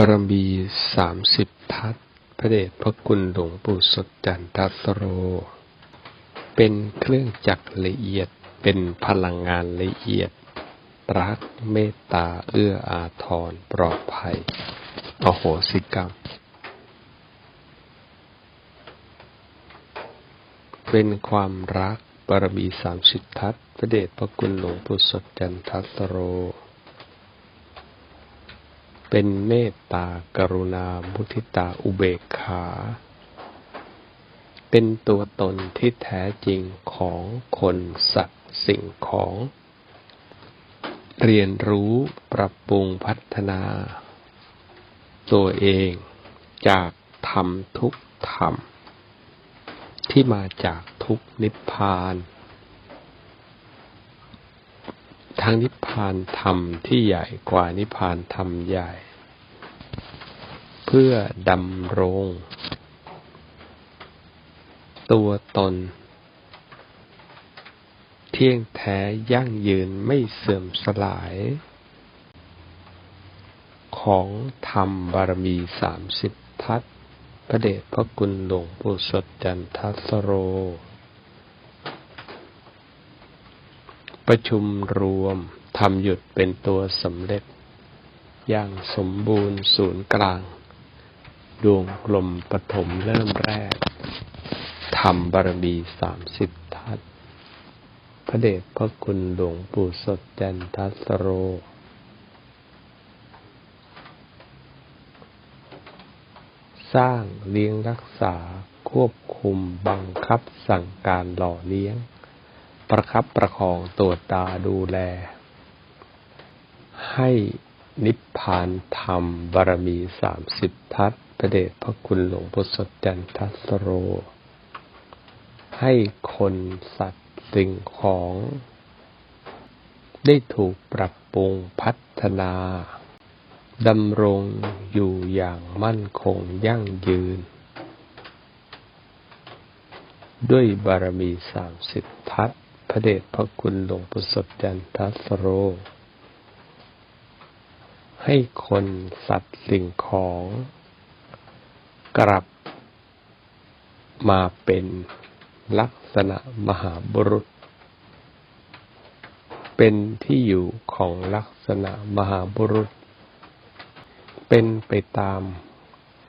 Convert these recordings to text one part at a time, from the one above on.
บารมีสามสิบทัศพระเดชพระคุณหลวงปู่สดจันทัสโร เป็นเครื่องจักรละเอียด เป็นพลังงานละเอียด รักเมตตาเอื้ออาทรปลอดภัย อโหสิกรรม เป็นความรักบารมีสามสิบทัศพระเดชพระคุณหลวงปู่สดจันทัสโร เป็นเมตตากรุณามุทิตาอุเบกขา เป็นตัวตนที่แท้จริงของคนสัตว์สิ่งของ เรียนรู้ปรับปรุงพัฒนา ตัวเองจากธรรมทุกธรรม ที่มาจากทุกนิพพาน ทั้งนิพพานธรรมที่ใหญ่กว่านิพพานธรรมใหญ่ เพื่อดำรง ตัวตน เที่ยงแท้ยั่งยืนไม่เสื่อมสลาย ของธรรมบารมีสามสิบทัศพระเดชพระคุณหลวงปู่สดจันทัสโร ประชุมรวมทำหยุดเป็นตัวสำเร็จ อย่างสมบูรณ์ศูนย์กลาง ดวงกลมปฐมเริ่มแรกธรรมบารมีสามสิบทัศพระเดชพระคุณหลวงปู่สดจันทัสโร สร้างเลี้ยงรักษาควบคุมบังคับสั่งการหล่อเลี้ยง ประคับประคองตัวตาดูแล ให้นิพพานธรรมบารมีสามสิบทัศพระเดชพระคุณหลวงพ่อสดจันทัสโร ให้คนสัตว์สิ่งของ ได้ถูกปรับปรุงพัฒนาดำรงอยู่อย่างมั่นคงยั่งยืน ด้วยบารมีสามสิบทัศน์ พระเดชพระคุณหลวงปู่สดจันทัสโร ให้คนสัตว์สิ่งของ กลับมาเป็นลักษณะมหาบุรุษ เป็นที่อยู่ของลักษณะมหาบุรุษ เป็นไปตาม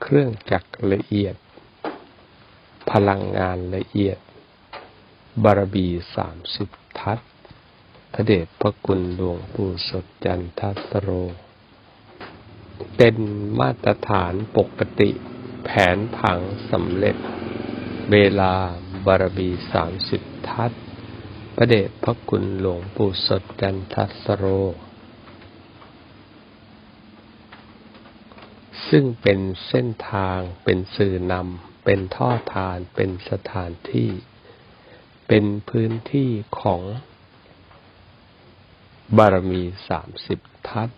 เครื่องจักรละเอียด พลังงานละเอียด บารบีสามสิบทัศพระเดชพระคุณหลวงปู่สดจันทัสโร เป็นมาตรฐานปกติ แผนผังสำเร็จ เวลาบารมีสามสิบทัศพระเดชพระคุณหลวงปู่สดจันทัสโร ซึ่งเป็นเส้นทางเป็นสื่อนำเป็นท่อทานเป็นสถานที่ เป็นพื้นที่ของบารมีสามสิบทัศ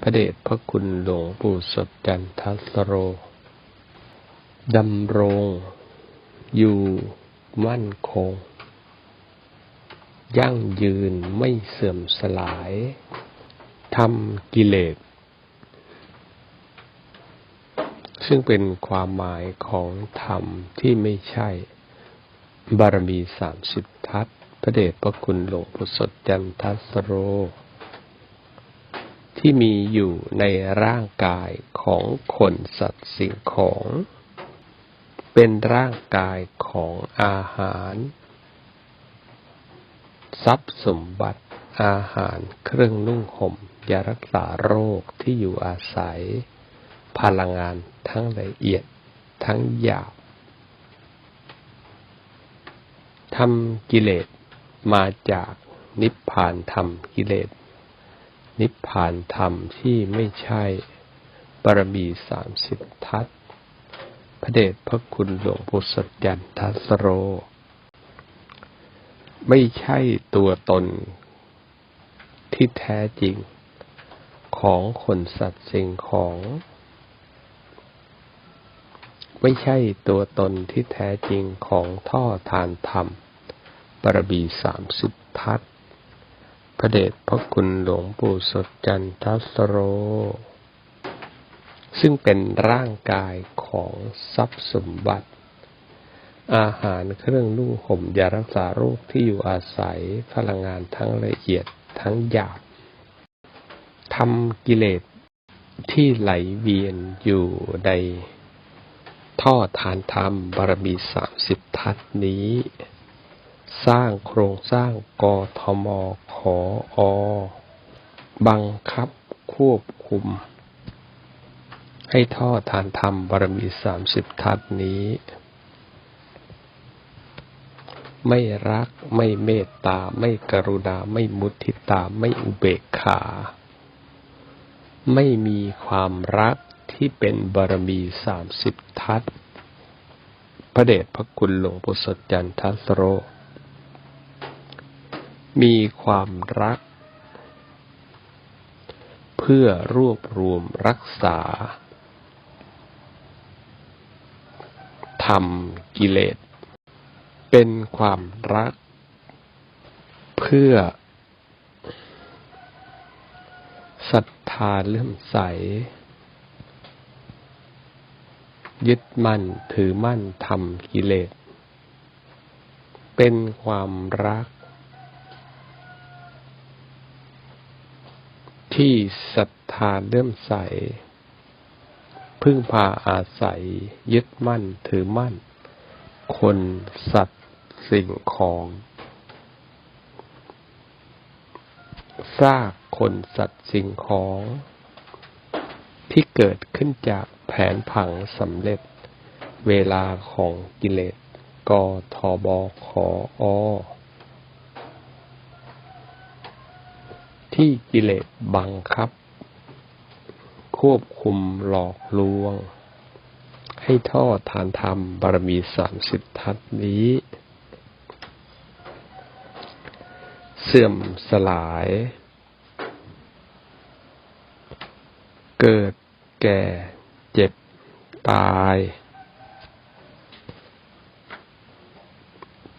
พระเดชพระคุณหลวงปู่สดจันทัสโร ดำรง อยู่มั่นคง ยั่งยืนไม่เสื่อมสลายทำกิเลส ซึ่งเป็นความหมายของธรรมที่ไม่ใช่ บารมีสามสิบทัศพระเดชพระคุณหลวงปู่สดจันทัสโร ที่มีอยู่ในร่างกายของคนสัตว์สิ่งของ เป็นร่างกายของอาหาร ทรัพย์สมบัติอาหารเครื่องนุ่งห่มยารักษาโรคที่อยู่อาศัย พลังงานทั้งละเอียดทั้งหยาบ ทำกิเลสมาจากนิพพานธรรมกิเลส นิพพานธรรมที่ไม่ใช่บารมีสามสิบทัศพระเดชพระคุณหลวงปู่สดยันทัสโร ไม่ใช่ตัวตนที่แท้จริงของคนสัตว์สิ่งของ ไม่ใช่ตัวตนที่แท้จริงของท่อทานธรรม บารมีสามสิบทัศพระเดชพระคุณหลวงปู่สดจันทัสโร ซึ่งเป็นร่างกายของทรัพย์สมบัติ อาหารเครื่องนุ่งห่มยารักษาโรคที่อยู่อาศัยพลังงานทั้งละเอียดทั้งหยาบทำกิเลสที่ไหลเวียนอยู่ในท่อทานธรรมบารมีสามสิบทัศนี้ สร้างโครงสร้างกทมขออ บังคับควบคุม ให้ท่อทานธรรมบารมีสามสิบทัศนี้ ไม่รักไม่เมตตา ไม่กรุณา ไม่มุทิตา ไม่อุเบกขา ไม่มีความรักที่เป็นบารมีสามสิบทัศพระเดชพระคุณหลวงปู่สดจันทัสโร มีความรัก เพื่อรวบรวมรักษาทำกิเลส เป็นความรัก เพื่อศรัทธาเลื่อมใส ยึดมั่นถือมั่นทำกิเลส เป็นความรัก ที่ศรัทธาเลื่อมใส พึ่งพาอาศัย ยึดมั่นถือมั่น คนสัตว์สิ่งของซากคนสัตว์สิ่งของ ที่เกิดขึ้นจากแผนผังสำเร็จ เวลาของกิเลสกทบขออ ที่กิเลสบังคับ ควบคุมหลอกลวง ให้ทอดทานธรรมบารมีสามสิบทัศนี้ เสื่อมสลาย เกิดแก่เจ็บตาย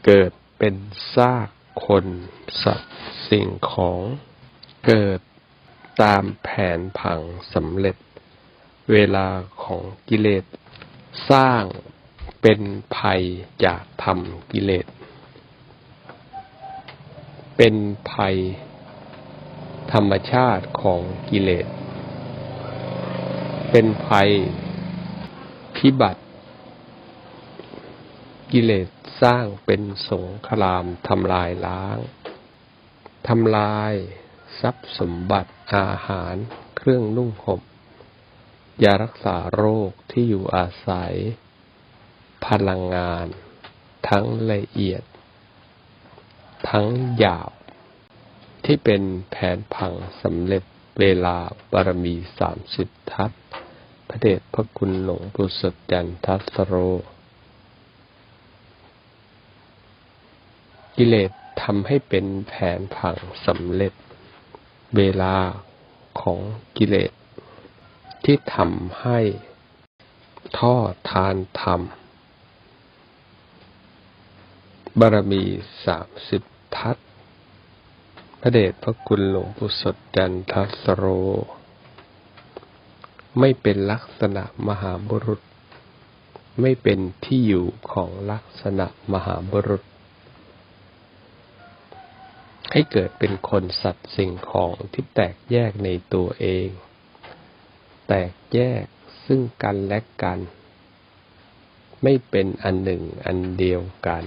เกิดเป็นซากคนสัตว์สิ่งของ เกิดตามแผนผังสำเร็จ เวลาของกิเลส สร้างเป็นภัยจากทำกิเลส เป็นภัยธรรมชาติของกิเลส เป็นภัยพิบัติ กิเลสสร้างเป็นสงครามทำลายล้างทำลาย ทรัพย์สมบัติอาหาร เครื่องนุ่งห่มยารักษาโรคที่อยู่อาศัย พลังงาน ทั้งละเอียด ทั้งหยาบ ที่เป็นแผนผังสำเร็จเวลาบารมีสามสิบทัศพระเดชพระคุณหลวงปู่สดจันทัสโร กิเลสทำให้เป็นแผนผังสำเร็จ เวลาของกิเลส ที่ทำให้ท่อทานธรรม บารมีสามสิบทัศพระเดชพระคุณหลวงปู่สดจันทัสโร ไม่เป็นลักษณะมหาบุรุษ ไม่เป็นที่อยู่ของลักษณะมหาบุรุษ ให้เกิดเป็นคนสัตว์สิ่งของที่แตกแยกในตัวเอง แตกแยกซึ่งกันและกัน ไม่เป็นอันหนึ่งอันเดียวกัน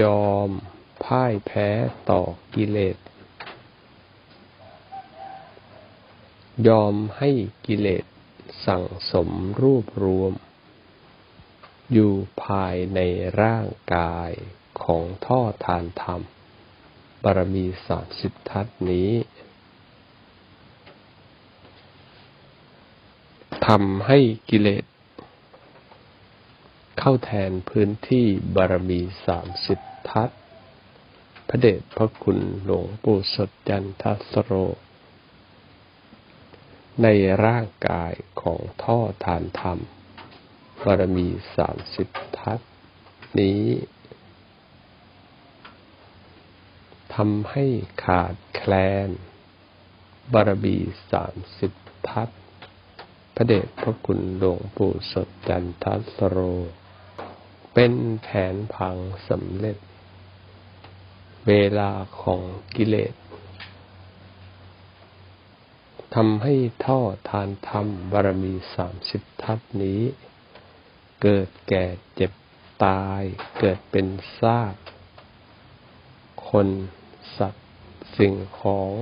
ยอมพ่ายแพ้ต่อกิเลส ยอมให้กิเลสสั่งสมรูปรวม อยู่ภายในร่างกาย ของท่อทานธรรม บารมีสามสิบทัศนี้ทำให้กิเลส เข้าแทนพื้นที่บารมีสามสิบทัศพระเดชพระคุณหลวงปู่สดจันทสโร ในร่างกายของท่อทานธรรมบารมีสามสิบทัศนี้ ทำให้ขาดแคลน บารมีสามสิบทัศพระเดชพระคุณหลวงปู่สดจันทัสโร เป็นแผนพังสำเร็จ เวลาของกิเลสทำให้ท่อทานธรรมบารมีสามสิบทัศนี้ เกิดแก่เจ็บตายเกิดเป็นซากคน สิ่งของ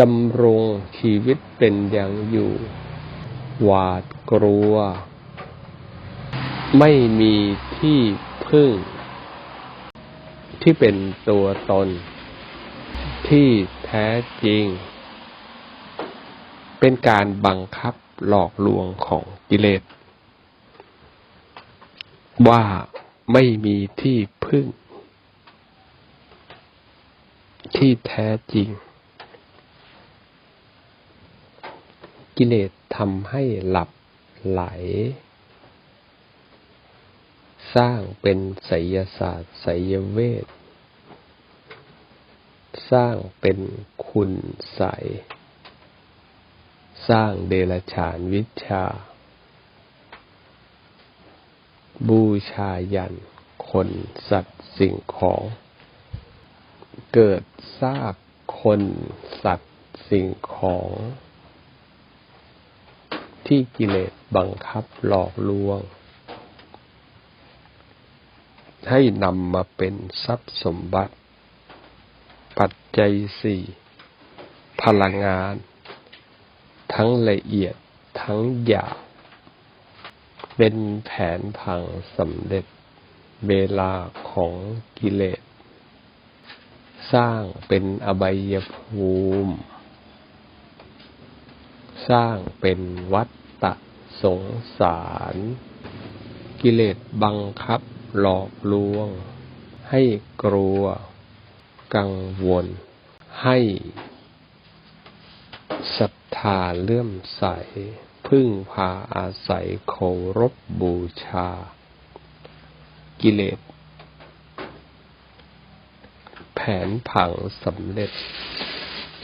ดำรงชีวิตเป็นอย่างอยู่ หวาดกลัว ไม่มีที่พึ่ง ที่เป็นตัวตน ที่แท้จริง เป็นการบังคับหลอกลวงของกิเลสว่าไม่มีที่พึ่ง ที่แท้จริง กิเลสทำให้หลับไหล สร้างเป็นไสยศาสตร์ไสยเวท สร้างเป็นคุณใส สร้างเดรัจฉานวิชา บูชายัน คนสัตว์สิ่งของ เกิดซากคนสัตว์สิ่งของ ที่กิเลสบังคับหลอกลวง ให้นำมาเป็นทรัพย์สมบัติ ปัจจัยสี่พลังงาน ทั้งละเอียดทั้งหยาบเป็นแผนพังสำเร็จเวลาของกิเลส สร้างเป็นอบายภูมิ สร้างเป็นวัฏฏะสงสาร กิเลสบังคับหลอกลวง ให้กลัว กังวล ให้ศรัทธาเลื่อมใส พึ่งพาอาศัยเคารพบูชา กิเลส นผังสำเร็จ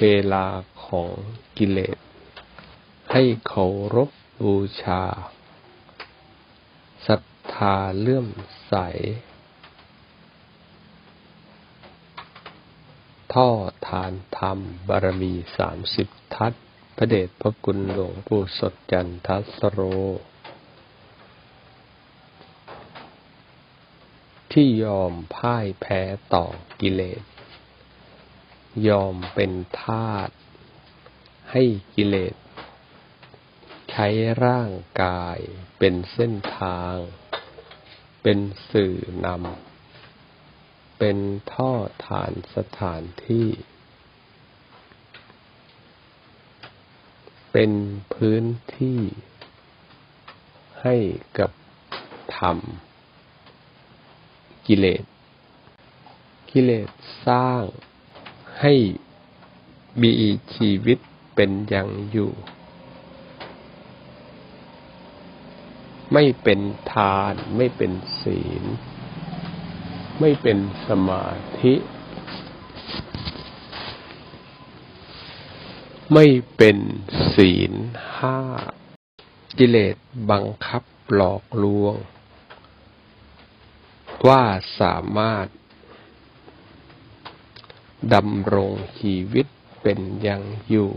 เวลาของกิเลส ให้เคารพบูชาศรัทธาเลื่อมใส ท่อทานธรรมบารมีสามสิบทัศพระเดชพระคุณหลวงปู่สดจันทัสโร ที่ยอมพ่ายแพ้ต่อกิเลส ยอมเป็นทาสให้กิเลส ใช้ร่างกายเป็นเส้นทาง เป็นสื่อนำ เป็นท่อฐานสถานที่ เป็นพื้นที่ให้กับธรรม กิเลส กิเลสสร้างให้มีชีวิตเป็นอย่างอยู่ ไม่เป็นทาน ไม่เป็นศีล ไม่เป็นสมาธิ ไม่เป็นศีลห้า กิเลสบังคับหลอกลวง ว่าสามารถดำรงชีวิตเป็นอย่างอยู่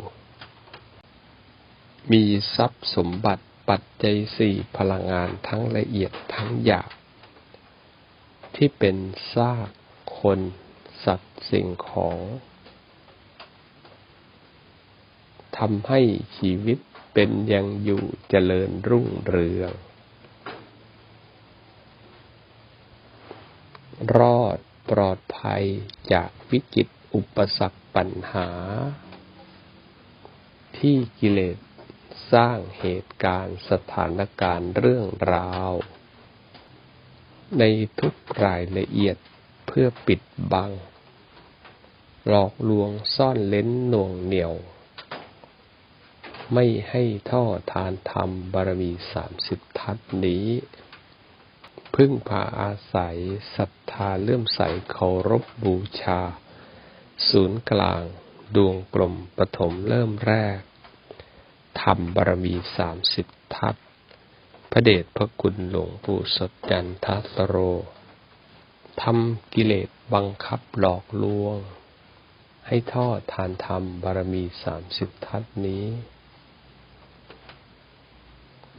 มีทรัพย์สมบัติปัจจัยสี่พลังงานทั้งละเอียดทั้งหยาบ ที่เป็นซากคนสัตว์สิ่งของทำให้ชีวิตเป็นอย่างอยู่เจริญรุ่งเรือง รอดปลอดภัยจากวิกฤตอุปสรรคปัญหา ที่กิเลสสร้างเหตุการณ์สถานการณ์เรื่องราว ในทุกรายละเอียดเพื่อปิดบัง หลอกลวงซ่อนเล้นหน่วงเหนี่ยว ไม่ให้ท่อทานธรรมบารมีสามสิบทัศนี้ พึ่งพาอาศัยศรัทธาเลื่อมใสเคารพบูชา ศูนย์กลาง ดวงกลมปฐมเริ่มแรกทำบารมีสามสิบทัศพระเดชพระคุณหลวงปู่สดจันทัสโรทำกิเลสบังคับหลอกลวง ให้ทอดทานธรรมบารมีสามสิบทัศนี้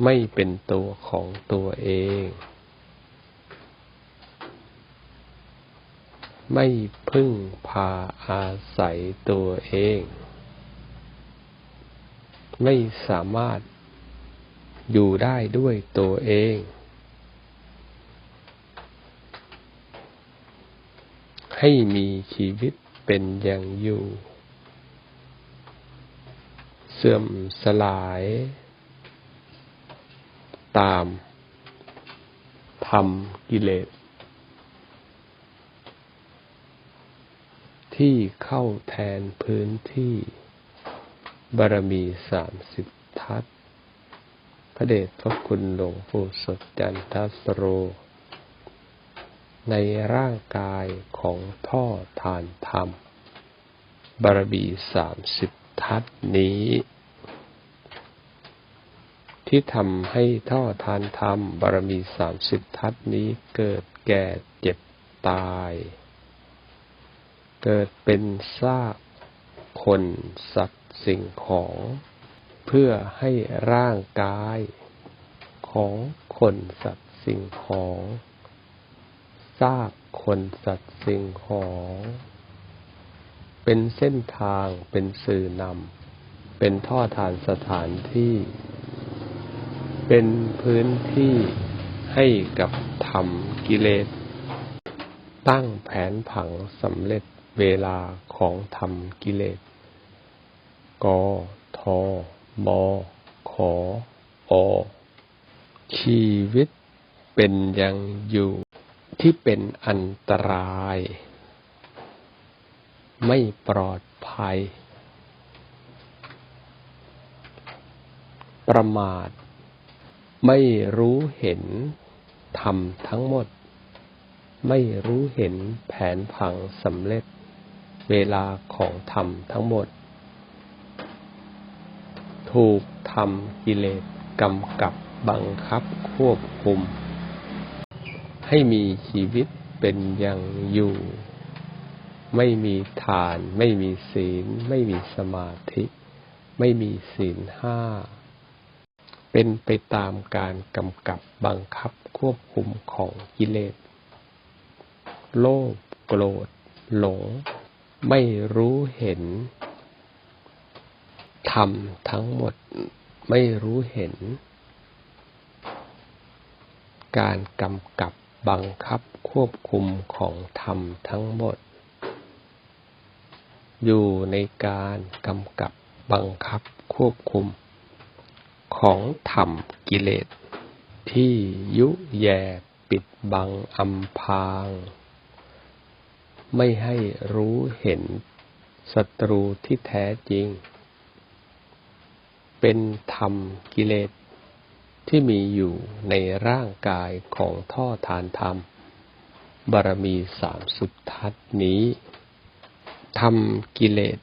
ไม่เป็นตัวของตัวเอง ไม่พึ่งพาอาศัยตัวเอง ไม่สามารถอยู่ได้ด้วยตัวเอง ให้มีชีวิตเป็นอย่างอยู่ เสื่อมสลาย ตามทำกิเลส ที่เข้าแทนพื้นที่ บารมีสามสิบทัศพระเดชพระคุณหลวงปู่สดจันทสโร ในร่างกายของท่อทานธรรม บารมีสามสิบทัศนี้ ที่ทำให้ท่อทานธรรม บารมีสามสิบทัศนี้เกิดแก่เจ็บตาย เกิดเป็นซากคน สัตว์สิ่งของ เพื่อให้ร่างกายของคนสัตว์สิ่งของซากคนสัตว์สิ่งของ เป็นเส้นทางเป็นสื่อนำเป็นท่อทานสถานที่ เป็นพื้นที่ให้กับธรรมกิเลส ตั้งแผนผังสำเร็จ เวลาของธรรมกิเลส กทมขออชีวิตเป็นยังอยู่ที่เป็นอันตราย ไม่ปลอดภัย ประมาท ไม่รู้เห็นธรรมทั้งหมด ไม่รู้เห็นแผนผังสำเร็จ เวลาของธรรมทั้งหมด ถูกทำกิเลสกำกับบังคับควบคุม ให้มีชีวิตเป็นอย่างอยู่ ไม่มีทาน ไม่มีศีล ไม่มีสมาธิ ไม่มีศีลห้า เป็นไปตามการกำกับบังคับควบคุมของกิเลส โลภโกรธ หลง ไม่รู้เห็นธรรมทั้งหมดไม่รู้เห็น การกำกับบังคับควบคุมของธรรมทั้งหมด อยู่ในการกำกับบังคับควบคุม ของธรรมกิเลส ที่ยุแย่ปิดบังอำพาง ไม่ให้รู้เห็นศัตรูที่แท้จริง เป็นธรรมกิเลสที่มีอยู่ในร่างกายของท่อทานธรรม บารมีสามสุดทัศนี้ทำกิเลส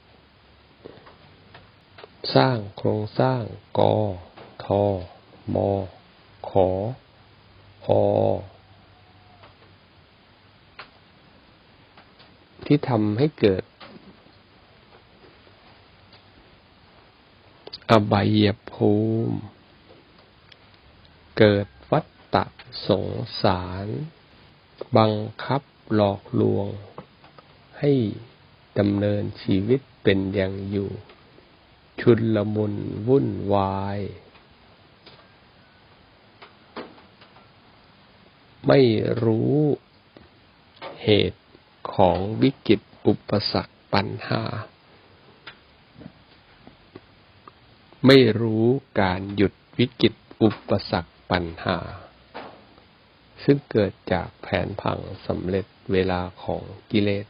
สร้างโครงสร้างกอทอมอขออ ที่ทำให้เกิด อบายภูมิ เกิดวัตตะสงสาร บังคับหลอกลวง ให้ดำเนินชีวิตเป็นอย่างอยู่ ชุนละมุนวุ่นวาย ไม่รู้เหตุ ของวิกฤตอุปสรรคปัญหา ไม่รู้การหยุดวิกฤตอุปสรรคปัญหา ซึ่งเกิดจากแผนผังสำเร็จเวลาของกิเลส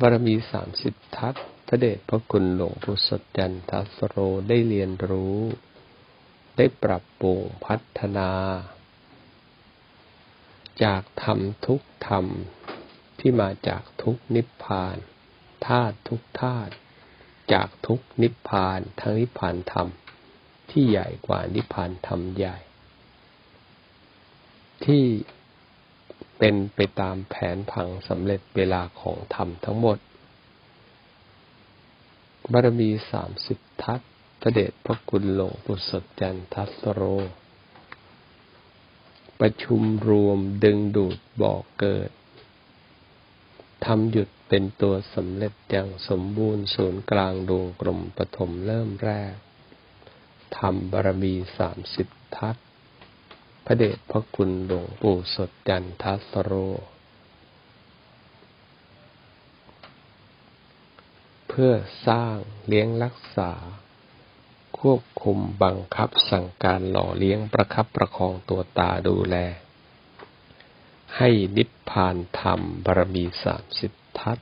บารมีสามสิบทัศพระเดชพระคุณหลวงปู่สดจันทัสโรได้เรียนรู้ ได้ปรับปรุงพัฒนา จากธรรมทุกธรรม ที่มาจากทุกนิพพานธาตุทุกธาตุจากทุกนิพพานทั้งนิพพานธรรม ที่ใหญ่กว่านิพพานธรรมใหญ่ ที่เป็นไปตามแผนผังสำเร็จเวลาของธรรมทั้งหมด บารมีสามสิบทัศพระเดชพระคุณหลวงปู่สดจันทัสโร ประชุมรวมดึงดูดบอกเกิด ทำหยุดเป็นตัวสำเร็จอย่างสมบูรณ์ศูนย์กลางดวงกลมปฐมเริ่มแรกทำบารมีสามสิบทัศพระเดชพระคุณหลวงปู่สดจันทัสโร เพื่อสร้างเลี้ยงรักษา ควบคุมบังคับสั่งการหล่อเลี้ยงประคับประคองตัวตาดูแล ให้นิพพานธรรมบารมีสามสิบทัศ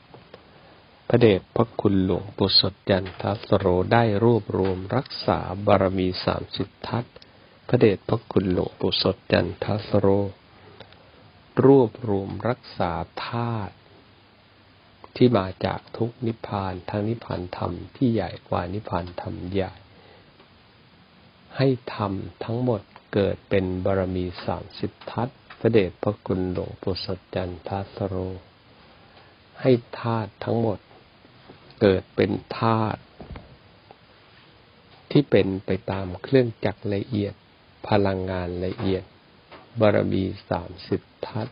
พระเดชพระคุณหลวงปู่สดจันทัสโรได้รวบรวมรักษาบารมีสามสิบทัศพระเดชพระคุณหลวงปู่สดจันทัสโร รวบรวมรักษาธาตุที่มาจากทุกนิพพานทั้งนิพพานธรรมที่ใหญ่กว่านิพพานธรรมใหญ่ ให้ธรรมทั้งหมดเกิดเป็นบารมีสามสิบทัศ ระเดชพระคุณหลวงปู่สดจันทัสโร ให้ธาตุทั้งหมด เกิดเป็นธาตุที่เป็นไปตามเครื่องจักรละเอียดพลังงานละเอียด บารมีสามสิบทัศ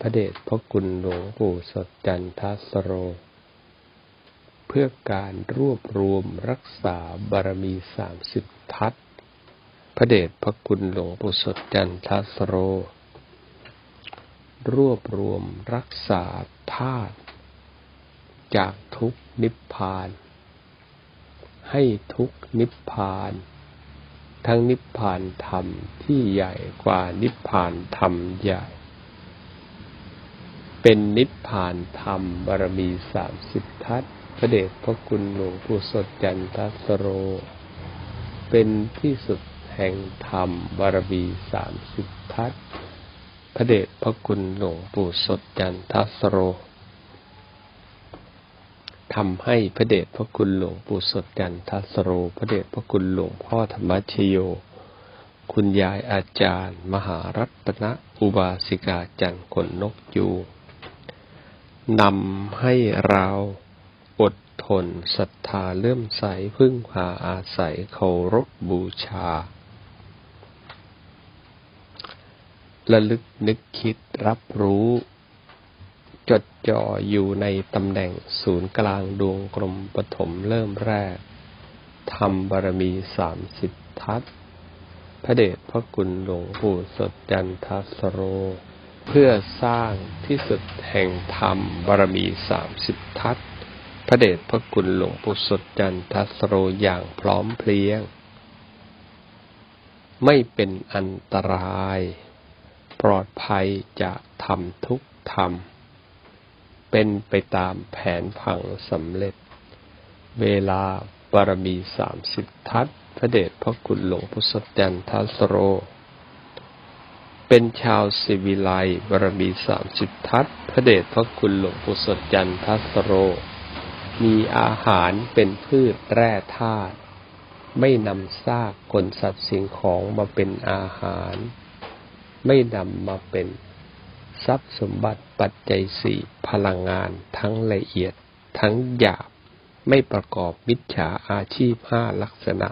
พระเดชพระคุณหลวงปู่สดจันทัสโร เพื่อการรวบรวมรักษาบารมีสามสิบทัศพระเดชพระคุณหลวงปู่สดจันทัสโร รวบรวมรักษาธาตุจากทุกนิพพาน ให้ทุกนิพพาน ทั้งนิพพานธรรมที่ใหญ่กว่านิพพานธรรมใหญ่ เป็นนิพพานธรรมบารมีสามสิบทัศพระเดชพระคุณหลวงปู่สดจันทัสโร เป็นที่สุดแห่งธรรมบารมีสามสิบทัศ พระเดชพระคุณหลวงปู่สดจันทัสโรทำให้พระเดชพระคุณหลวงปู่สดจันทัสโร พระเดชพระคุณหลวงพ่อธรรมชโย คุณยายอาจารย์ มหารัตนอุบาสิกาจันคนนกยูนำให้เราอดทนศรัทธาเลื่อมใสพึ่งพาอาศัยเคารพบูชา ระลึกนึกคิดรับรู้ จดจ่ออยู่ในตำแหน่งศูนย์กลางดวงกลมปฐมเริ่มแรกทำบารมีสามสิบทัศพระเดชพระคุณหลวงปู่สดจันทัสโร เพื่อสร้างที่สุดแห่งธรรมบารมีสามสิบทัศพระเดชพระคุณหลวงปู่สดจันทัสโรอย่างพร้อมเพรียง ไม่เป็นอันตราย ลอดภัยจะทำทุกธรรม เป็นไปตามแผนผังสำเร็จ เวลาบารมีสามสิบทัศพระเดชพระคุณหลวงพุทธจันทัสโร เป็นชาวสิวิไลบารมีสามสิบทัศพระเดชพระคุณหลวงพุทธจันทัสโร มีอาหารเป็นพืชแร่ธาตุไม่นำซากกลสัตว์สิ่งของมาเป็นอาหาร ไม่นำมาเป็นทรัพย์สมบัติปัจจัยสี่พลังงานทั้งละเอียดทั้งหยาบ ไม่ประกอบมิจฉาอาชีพห้าลักษณะ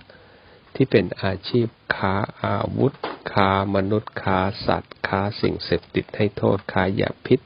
ที่เป็นอาชีพค้าอาวุธ ค้ามนุษย์ค้าสัตว์ ค้าสิ่งเสพติดให้โทษค้ายาพิษ